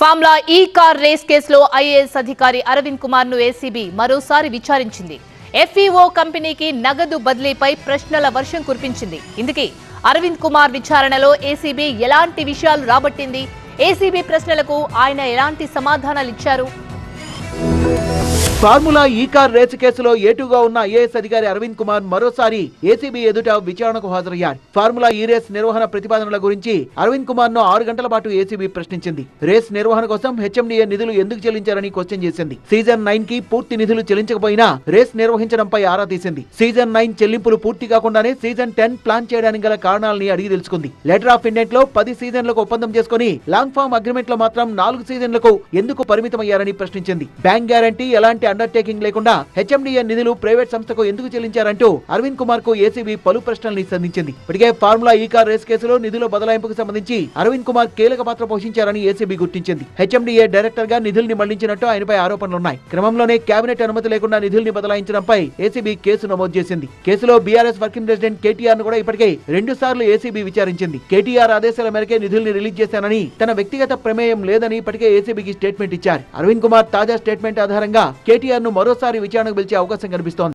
ఫామ్లా ఈ car race కేసులో IAS అధికారి అరవింద్ కుమార్ను ఏసీబీ మరోసారి విచారించింది. ఎఫ్ఈఓ కంపెనీకి నగదు బదిలీపై ప్రశ్నల వర్షం కురిపించింది. ఇందుకే అరవింద్ కుమార్ విచారణలో ఏసీబీ ఎలాంటి విషయాలు రాబట్టింది? ఏసీబీ ప్రశ్నలకు ఆయన ఎలాంటి సమాధానాలు ఇచ్చారు? ఫార్ములా ఈ కార్ రేసు కేసులో ఏటుగా ఉన్న ఐఏఎస్ అధికారి అరవింద్ కుమార్ మరోసారి ఏసీబీ ఎదుట విచారణకు హాజరయ్యారు. ఫార్ములా ఈ రేస్ నిర్వహణ ప్రతిపాదనల గురించి అరవింద్ కుమార్ను ఆరు గంటల పాటు ఏసీబీ ప్రశ్నించింది. రేస్ నిర్వహణ కోసం హెచ్ఎండిఏ నిధులు ఎందుకు చెల్లించారని క్వశ్చన్ చేసింది. సీజన్ నైన్కి పూర్తి నిధులు చెల్లించకపోయినా రేస్ నిర్వహించడంపై ఆరా తీసింది. సీజన్ నైన్ చెల్లింపులు పూర్తి కాకుండానే సీజన్ టెన్ ప్లాన్ చేయడానికి గల కారణాలని అడిగి తెలుసుకుంది. లెటర్ ఆఫ్ ఇండెంట్లో పది సీజన్లకు ఒప్పందం చేసుకుని లాంగ్ ఫార్మ్ అగ్రిమెంట్లో మాత్రం నాలుగు సీజన్లకు ఎందుకు పరిమితమయ్యారని ప్రశ్నించింది. బ్యాంక్ గ్యారంటీ ఎలాంటి అండర్టేకింగ్ లేకుండా హెచ్ఎండిఏ నిధులు ప్రైవేట్ సంస్థకు ఎందుకు చెల్లించారంటూ అరవింద్ కుమార్కు ఏసీబీ పలు ప్రశ్నల్ని సంధించింది. ఇప్పటికే ఫార్ములా ఈ కార్ రేస్ కేసులో నిధుల బదలాయింపుకు సంబంధించి అరవింద్ కుమార్ కీలక పాత్ర పోషించారని ఏసీబీ గుర్తించింది. హెచ్ఎండిఏ డైరెక్టర్గా నిధుల్ని మళ్ళించినట్టు ఆయనపై ఆరోపణలున్నాయి. క్రమంలోనే కేబినెట్ అనుమతి లేకుండా నిధుల్ని బదలాయించడంపై ఏసీబీ కేసు నమోదు చేసింది. కేసులో బీఆర్ఎస్ వర్కింగ్ ప్రెసిడెంట్ కేటీఆర్ను కూడా ఇప్పటికే రెండు సార్లు ఏసీబీ విచారించింది. కేటీఆర్ ఆదేశాల మేరకే నిధుల్ని రిలీజ్ చేశానని తన వ్యక్తిగత ప్రమేయం లేదని ఇప్పటికే ఏసీబీకి స్టేట్మెంట్ ఇచ్చారు. అరవింద్ కుమార్ తాజా స్టేట్మెంట్ ఆధారంగా కేటీఆర్ను మరోసారి విచారణకు పిలిచే అవకాశం కనిపిస్తోంది.